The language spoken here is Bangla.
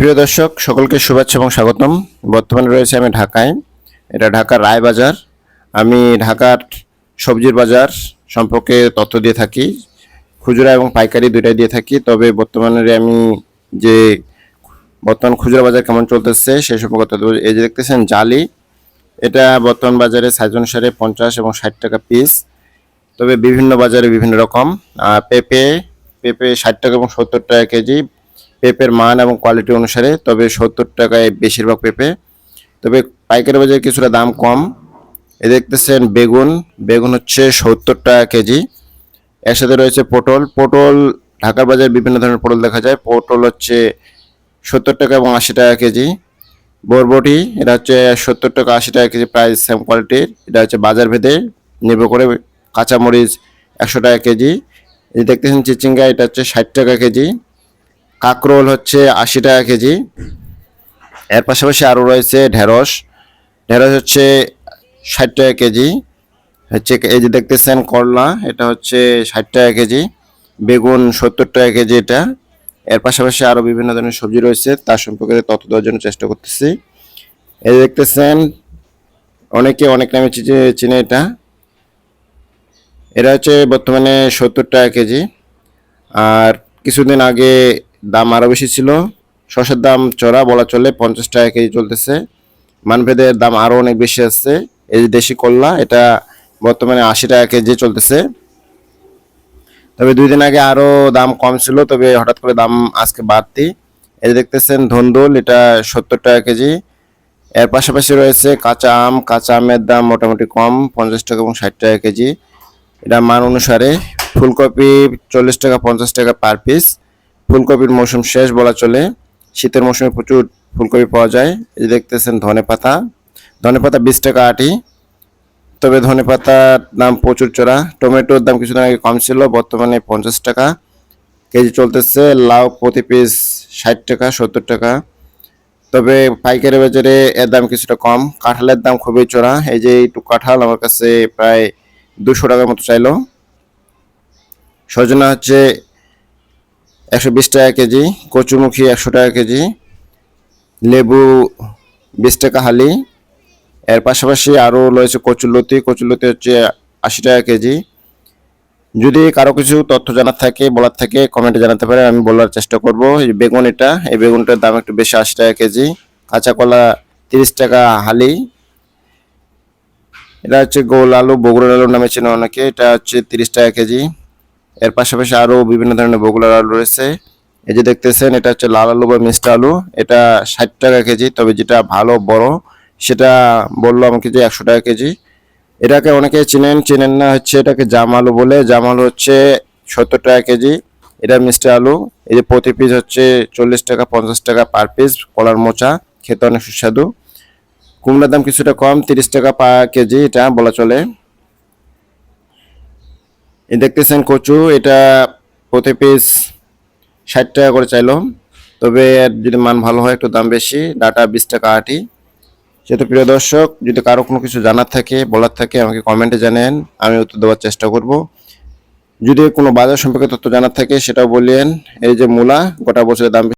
প্রিয় দর্শক, সকলকে শুভেচ্ছা এবং স্বাগতম। বর্তমানে রয়েছে আমি ঢাকায়। এটা ঢাকার রায় বাজার। আমি ঢাকার সবজির বাজার সম্পর্কে তথ্য দিয়ে থাকি। খুচরা এবং পাইকারি দুইটাই দিয়ে থাকি। তবে বর্তমানে আমি যে বর্তমান খুচরা বাজার কেমন চলতেছে সেই সম্পর্কে। এই যে দেখতেছেন জালি, এটা বর্তমান বাজারে সাইজ অনুসারে পঞ্চাশ এবং ষাট টাকা পিস তবে বিভিন্ন বাজারে বিভিন্ন রকম। পেঁপে পেঁপে ষাট টাকা এবং সত্তর টাকা কেজি। পেঁপের মান এবং কোয়ালিটি অনুসারে, তবে সত্তর টাকায় বেশিরভাগ পেঁপে। তবে পাইকারি বাজারে কিছুটা দাম কম। এ দেখতেছেন বেগুন। বেগুন হচ্ছে সত্তর টাকা কেজি। এর সাথে রয়েছে পটল। পটল ঢাকার বাজারে বিভিন্ন ধরনের পটল দেখা যায়। পটল হচ্ছে সত্তর টাকা এবং আশি টাকা কেজি। বরবটি, এটা হচ্ছে সত্তর টাকা, আশি টাকা কেজি প্রাইস সেম কোয়ালিটির এটা হচ্ছে বাজার ভেদে নির্ভর করে কাঁচামরিচ একশো টাকা কেজি। এই দেখতেছেন চিচিঙ্গা, এটা হচ্ছে ষাট টাকা কেজি। কাকরোল হচ্ছে আশি টাকা কেজি। এর পাশাপাশি আরও রয়েছে ঢেঁড়স। ঢেঁড়স হচ্ছে ষাট টাকা কেজি। হচ্ছে এই যে দেখতেছেন করলা, এটা হচ্ছে ষাট টাকা কেজি। বেগুন সত্তর টাকা কেজি এটা। এর পাশাপাশি আরও বিভিন্ন ধরনের সবজি রয়েছে তার সম্পর্কে তথ্য দেওয়ার জন্য চেষ্টা করতেছি। এই দেখতেছেন, অনেকে অনেক নামে চিনে এটা। এটা হচ্ছে বর্তমানে সত্তর টাকা কেজি। আর কিছুদিন আগে দাম আরও বেশি ছিল। শসার দাম চড়া বলা চলে, পঞ্চাশ টাকা কেজি চলতেছে। মানভেদের দাম আরও অনেক বেশি আসছে এই যে দেশি কল্লা, এটা বর্তমানে আশি টাকা কেজি চলতেছে। তবে দুই দিন আগে আরও দাম কম ছিল, তবে হঠাৎ করে দাম আজকে বাড়তি। এই দেখতেছেন ধন্দুল, এটা সত্তর টাকা কেজি। এর পাশাপাশি রয়েছে কাঁচা আম। কাঁচা আমের দাম মোটামুটি কম, পঞ্চাশ টাকা এবং ষাট টাকা কেজি। এটা মান অনুসারে, ফুলকপি চল্লিশ টাকা, পঞ্চাশ টাকা পার পিস ফুলকপির মৌসুম শেষ বলা চলে, শীতের মৌসুমে প্রচুর ফুলকপি পাওয়া যায়। এই দেখতেছেন ধনে পাতা। ধনে পাতা বিশ টাকা আটি। তবে ধনে পাতার দাম প্রচুর চড়া। টমেটোর দাম কিছুদিন আগে কম ছিল, বর্তমানে পঞ্চাশ টাকা। কেজি চলতেছে লাউ প্রতি পিস ষাট টাকা, সত্তর টাকা। তবে পাইকারি বাজারে এর দাম কিছুটা কম। কাঁঠালের দাম খুবই চড়া। এই যে একটু কাঁঠাল আমার কাছে প্রায় দুশো টাকার মতো চাইলো। সজনা হচ্ছে একশো বিশ টাকা কেজি, কচুমুখী একশো টাকা কেজি, লেবু বিশ টাকা হালি। এর পাশাপাশি আরও রয়েছে কচুলতি কচুলতি হচ্ছে আশি টাকা কেজি। যদি কারও কিছু তথ্য জানার থাকে, বলার থাকে কমেন্টে জানাতে পারে আমি বলার চেষ্টা করব। এই বেগুন এটা, এই বেগুনটার দাম একটু বেশি, আশি টাকা কেজি। কাঁচা কলা তিরিশ টাকা হালি। এটা হচ্ছে গোল আলু, বগুড়ার আলু নামে চেনে অনেকে, এটা হচ্ছে তিরিশ টাকা কেজি। এর পাশাপাশি আরও বিভিন্ন ধরনের বগুড়ার আলু রয়েছে। এই যে দেখতেছেন, এটা হচ্ছে লাল আলু বা মিষ্টি আলু। এটা ষাট টাকা কেজি, তবে যেটা ভালো, বড়, সেটা বলল আমাকে যে একশো টাকা কেজি। এটাকে অনেকে চেনেন চেনেন না হচ্ছে এটাকে জাম আলু বলে। জাম আলু হচ্ছে সত্তর টাকা কেজি, এটা মিষ্টি আলু। এই যে প্রতি পিস হচ্ছে চল্লিশ টাকা, পঞ্চাশ টাকা পার পিস কলার মোচা, খেতে অনেক সুস্বাদু। কুমড়ার দাম কিছুটা কম, তিরিশ টাকা পা কেজি, এটা বলা চলে। এই দেখতেছেন কচু, এটা প্রতি পিস ষাট টাকা করে চাইলো। তবে যদি মান ভালো হয়, একটু দাম বেশি, ডাটা বিশ টাকা আটি। সেহেতু প্রিয় দর্শক, যদি কারও কোনো কিছু জানার থাকে, বলার থাকে, আমাকে কমেন্টে জানেন, আমি উত্তর দেওয়ার চেষ্টা করব। যদি কোনো বাজার সম্পর্কে তথ্য জানার থাকে, সেটাও বলিয়েন এই যে মূলা, গোটা বছরের দাম